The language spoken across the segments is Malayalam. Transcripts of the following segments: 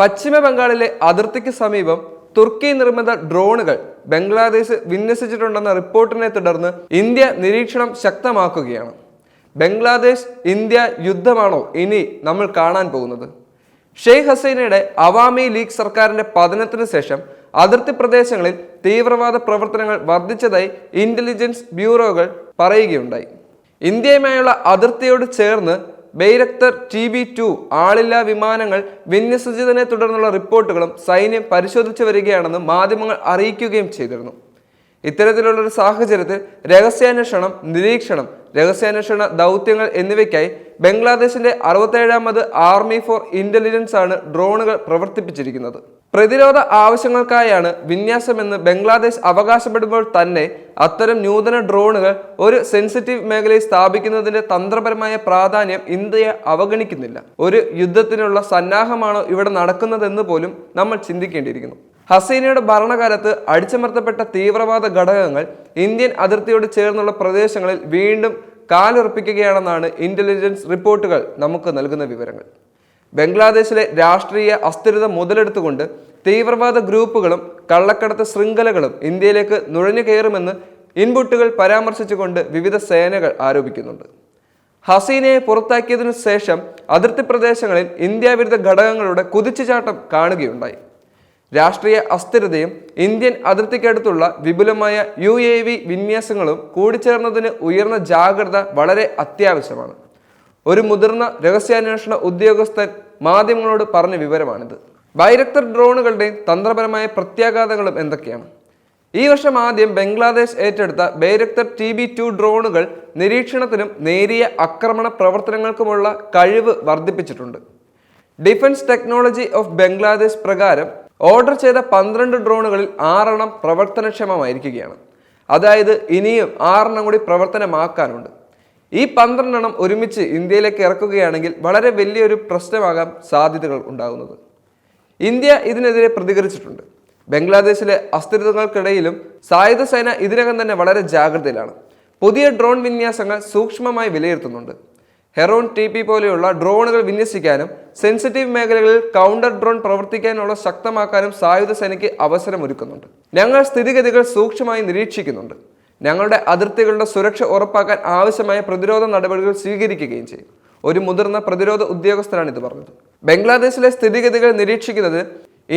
പശ്ചിമ ബംഗാളിലെ അതിർത്തിക്ക് സമീപം തുർക്കി നിർമ്മിത ഡ്രോണുകൾ ബംഗ്ലാദേശ് വിന്യസിച്ചിട്ടുണ്ടെന്ന റിപ്പോർട്ടിനെ തുടർന്ന് ഇന്ത്യ നിരീക്ഷണം ശക്തമാക്കുകയാണ്. ബംഗ്ലാദേശ് ഇന്ത്യ യുദ്ധമാണോ ഇനി നമ്മൾ കാണാൻ പോകുന്നത്? ഷെയ്ഖ് ഹസീനയുടെ അവാമി ലീഗ് സർക്കാരിന്റെ പതനത്തിന് ശേഷം അതിർത്തി പ്രദേശങ്ങളിൽ തീവ്രവാദ പ്രവർത്തനങ്ങൾ വർദ്ധിച്ചതായി ഇന്റലിജൻസ് ബ്യൂറോകൾ പറയുകയുണ്ടായി. ഇന്ത്യയുമായുള്ള അതിർത്തിയോട് ചേർന്ന് ബെയ്രക്തർ ടി ബി ടു ആളില്ലാ വിമാനങ്ങൾ വിന്യസിച്ചതിനെ തുടർന്നുള്ള റിപ്പോർട്ടുകളും സൈന്യം പരിശോധിച്ചു വരികയാണെന്ന് മാധ്യമങ്ങൾ അറിയിക്കുകയും ചെയ്തിരുന്നു. ഇത്തരത്തിലുള്ള ഒരു സാഹചര്യത്തിൽ രഹസ്യാന്വേഷണം നിരീക്ഷണം രഹസ്യാന്വേഷണ ദൗത്യങ്ങൾ എന്നിവയ്ക്കായി ബംഗ്ലാദേശിന്റെ അറുപത്തേഴാമത് ആർമി ഫോർ ഇന്റലിജൻസ് ആണ് ഡ്രോണുകൾ പ്രവർത്തിപ്പിച്ചിരിക്കുന്നത്. പ്രതിരോധ ആവശ്യങ്ങൾക്കായാണ് വിന്യാസമെന്ന് ബംഗ്ലാദേശ് അവകാശപ്പെടുമ്പോൾ തന്നെ അത്തരം നൂതന ഡ്രോണുകൾ ഒരു സെൻസിറ്റീവ് മേഖലയിൽ സ്ഥാപിക്കുന്നതിന്റെ തന്ത്രപരമായ പ്രാധാന്യം ഇന്ത്യ അവഗണിക്കുന്നില്ല. ഒരു യുദ്ധത്തിനുള്ള സന്നാഹമാണോ ഇവിടെ നടക്കുന്നതെന്ന് പോലും നമ്മൾ ചിന്തിക്കേണ്ടിയിരിക്കുന്നു. ഹസീനയുടെ ഭരണകാലത്ത് അടിച്ചമർത്തപ്പെട്ട തീവ്രവാദ ഘടകങ്ങൾ ഇന്ത്യൻ അതിർത്തിയോട് ചേർന്നുള്ള പ്രദേശങ്ങളിൽ വീണ്ടും കാലുറപ്പിക്കുകയാണെന്നാണ് ഇന്റലിജൻസ് റിപ്പോർട്ടുകൾ നമുക്ക് നൽകുന്ന വിവരങ്ങൾ. ബംഗ്ലാദേശിലെ രാഷ്ട്രീയ അസ്ഥിരത മുതലെടുത്തുകൊണ്ട് തീവ്രവാദ ഗ്രൂപ്പുകളും കള്ളക്കടത്ത് ശൃംഖലകളും ഇന്ത്യയിലേക്ക് നുഴഞ്ഞു കയറുമെന്ന് ഇൻപുട്ടുകൾ പരാമർശിച്ചുകൊണ്ട് വിവിധ സേനകൾ ആരോപിക്കുന്നുണ്ട്. ഹസീനയെ പുറത്താക്കിയതിനു ശേഷം അതിർത്തി പ്രദേശങ്ങളിൽ ഇന്ത്യാവിരുദ്ധ ഘടകങ്ങളുടെ കുതിച്ചുചാട്ടം കാണുകയുണ്ടായി. രാഷ്ട്രീയ അസ്ഥിരതയും ഇന്ത്യൻ അതിർത്തിക്കടുത്തുള്ള വിപുലമായ യു എ വി വിന്യാസങ്ങളും കൂടിച്ചേർന്നതിന് ഉയർന്ന ജാഗ്രത വളരെ അത്യാവശ്യമാണ്. ഒരു മുതിർന്ന രഹസ്യാന്വേഷണ ഉദ്യോഗസ്ഥൻ മാധ്യമങ്ങളോട് പറഞ്ഞ വിവരമാണിത്. ബൈരക്തർ ഡ്രോണുകളുടെ തന്ത്രപരമായ പ്രത്യാഘാതങ്ങളും എന്തൊക്കെയാണ്? ഈ വർഷം ആദ്യം ബംഗ്ലാദേശ് ഏറ്റെടുത്ത ബൈരക്തർ ടി ബി ടു ഡ്രോണുകൾ നിരീക്ഷണത്തിനും നേരിയ ആക്രമണ പ്രവർത്തനങ്ങൾക്കുമുള്ള കഴിവ് വർദ്ധിപ്പിച്ചിട്ടുണ്ട്. ഡിഫൻസ് ടെക്നോളജി ഓഫ് ബംഗ്ലാദേശ് പ്രകാരം ഓർഡർ ചെയ്ത പന്ത്രണ്ട് ഡ്രോണുകളിൽ ആറെണ്ണം പ്രവർത്തനക്ഷമമായിരിക്കുകയാണ്. അതായത് ഇനിയും ആറെണ്ണം കൂടി പ്രവർത്തനമാക്കാനുണ്ട്. ഈ പന്ത്രണ്ടെണ്ണം ഒരുമിച്ച് ഇന്ത്യയിലേക്ക് ഇറക്കുകയാണെങ്കിൽ വളരെ വലിയൊരു പ്രശ്നമാകാൻ സാധ്യതകൾ ഉണ്ടാകുന്നത്. ഇന്ത്യ ഇതിനെതിരെ പ്രതികരിച്ചിട്ടുണ്ട്. ബംഗ്ലാദേശിലെ അസ്ഥിരതകൾക്കിടയിലും സായുധ സേന ഇതിനകം തന്നെ വളരെ ജാഗ്രതയിലാണ്. പുതിയ ഡ്രോൺ വിന്യാസങ്ങൾ സൂക്ഷ്മമായി വിലയിരുത്തുന്നുണ്ട്. ഹെറോൺ ടി പി പോലെയുള്ള ഡ്രോണുകൾ വിന്യസിക്കാനും സെൻസിറ്റീവ് മേഖലകളിൽ കൗണ്ടർ ഡ്രോൺ പ്രവർത്തിക്കാനുള്ള ശക്തമാക്കാനും സായുധ സേനയ്ക്ക് അവസരമൊരുക്കുന്നുണ്ട്. ഞങ്ങൾ സ്ഥിതിഗതികൾ സൂക്ഷ്മമായി നിരീക്ഷിക്കുന്നുണ്ട്. ഞങ്ങളുടെ അതിർത്തികളുടെ സുരക്ഷ ഉറപ്പാക്കാൻ ആവശ്യമായ പ്രതിരോധ നടപടികൾ സ്വീകരിക്കുകയും ചെയ്യും. ഒരു മുതിർന്ന പ്രതിരോധ ഉദ്യോഗസ്ഥനാണ് ഇത് പറഞ്ഞത്. ബംഗ്ലാദേശിലെ സ്ഥിതിഗതികൾ നിരീക്ഷിക്കുന്നത്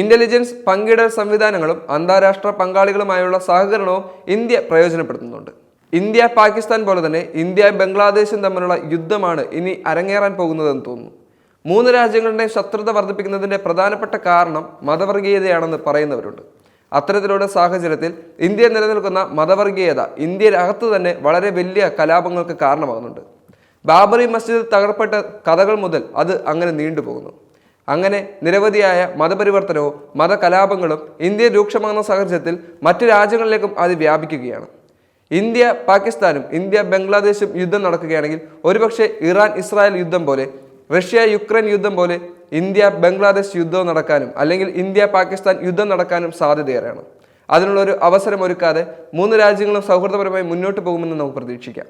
ഇന്റലിജൻസ് പങ്കിടൽ സംവിധാനങ്ങളും അന്താരാഷ്ട്ര പങ്കാളികളുമായുള്ള സഹകരണവും ഇന്ത്യ പ്രയോജനപ്പെടുത്തുന്നുണ്ട്. ഇന്ത്യ പാകിസ്ഥാൻ പോലെ തന്നെ ഇന്ത്യ ബംഗ്ലാദേശും തമ്മിലുള്ള യുദ്ധമാണ് ഇനി അരങ്ങേറാൻ പോകുന്നതെന്ന് തോന്നുന്നു. മൂന്ന് രാജ്യങ്ങളുടെ ശത്രുത വർദ്ധിപ്പിക്കുന്നതിന്റെ പ്രധാനപ്പെട്ട കാരണം മതവർഗീയതയാണെന്ന് പറയുന്നവരുണ്ട്. അത്തരത്തിലുള്ള സാഹചര്യത്തിൽ ഇന്ത്യ നിലനിൽക്കുന്ന മതവർഗീയത ഇന്ത്യയിലകത്ത് തന്നെ വളരെ വലിയ കലാപങ്ങൾക്ക് കാരണമാകുന്നുണ്ട്. ബാബറി മസ്ജിദ് തകർപ്പെട്ട കഥകൾ മുതൽ അത് അങ്ങനെ നീണ്ടുപോകുന്നു. അങ്ങനെ നിരവധിയായ മതപരിവർത്തനവും മതകലാപങ്ങളും ഇന്ത്യ രൂക്ഷമാകുന്ന സാഹചര്യത്തിൽ മറ്റു രാജ്യങ്ങളിലേക്കും അത് വ്യാപിക്കുകയാണ്. ഇന്ത്യ പാകിസ്ഥാനും ഇന്ത്യ ബംഗ്ലാദേശും യുദ്ധം നടക്കുകയാണെങ്കിൽ ഒരുപക്ഷെ ഇറാൻ ഇസ്രായേൽ യുദ്ധം പോലെ റഷ്യ യുക്രൈൻ യുദ്ധം പോലെ ഇന്ത്യ ബംഗ്ലാദേശ് യുദ്ധം നടക്കാനും അല്ലെങ്കിൽ ഇന്ത്യ പാകിസ്ഥാൻ യുദ്ധം നടക്കാനും സാധ്യതയേറെയാണ്. അതിനുള്ള ഒരു അവസരം ഒരുക്കാതെ മൂന്ന് രാജ്യങ്ങളും സൗഹൃദപരമായി മുന്നോട്ട് പോകുമെന്ന് നമുക്ക് പ്രതീക്ഷിക്കാം.